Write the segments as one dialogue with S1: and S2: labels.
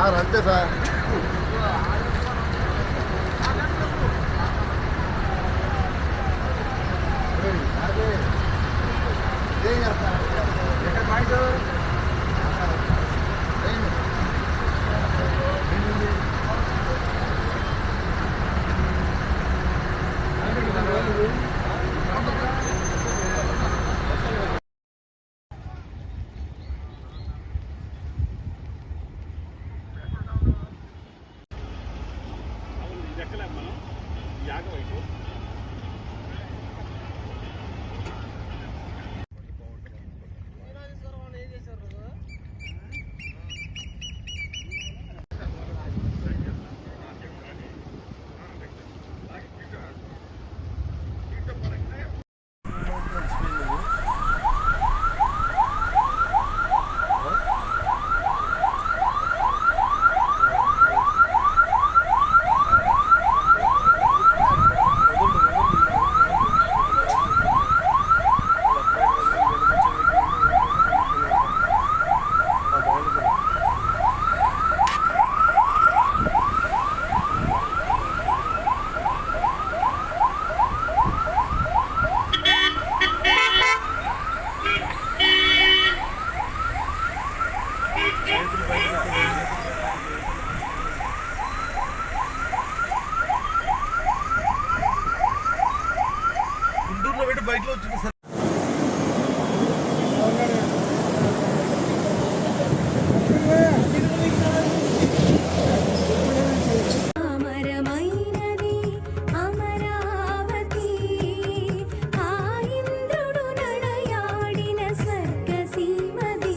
S1: العار هالدفع Thank you. Sir మనం యాగం ఏం చేస్తారు
S2: గుంటూరులో పెట్టి బయటలో వచ్చింది సార్.
S3: అమరమైనది అమరావతి. ఆ ఇంద్రుడు నడయాడిన స్వర్గసీమది.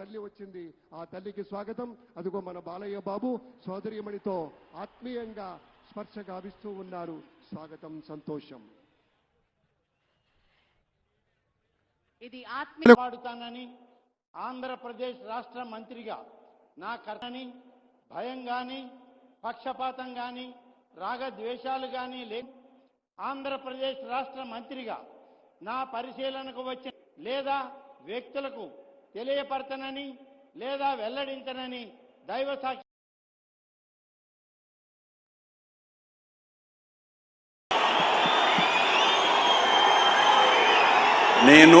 S4: తల్లి వచ్చింది. ఆ తల్లికి స్వాగతం. అదిగో మన బాలయ్య బాబు సోదరిమణితో ఆత్మీయంగా స్పర్శ గావిస్తూ ఉన్నారు. స్వాగతం సంతోషం.
S5: ఇది ఆత్మీయ వాడుతానని ఆంధ్రప్రదేశ్ రాష్ట్ర మంత్రిగా నా కర్తని భయం గాని పక్షపాతం గాని రాగద్వేషాలు గాని లే ఆంధ్రప్రదేశ్ రాష్ట్ర మంత్రిగా నా పరిశీలనకు వచ్చిన లేదా వ్యక్తులకు తెలియపరచనని లేదా వెల్లడించనని దైవ సాక్షి
S6: నేను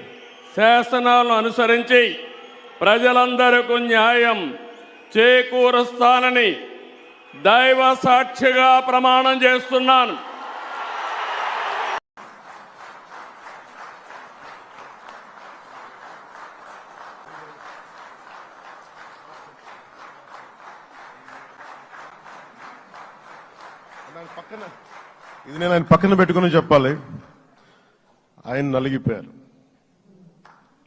S6: శాసనాలను అనుసరించి ప్రజలందరకు న్యాయం చేకూరుస్తానని దైవ సాక్షిగా ప్రమాణం చేస్తున్నాను.
S1: పక్కన ఇది నేను ఆయన పక్కన పెట్టుకుని చెప్పాలి. ఆయన నలిగిపోయారు.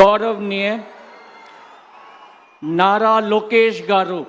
S7: గౌరవనీయ నారా లోకేష్ గారు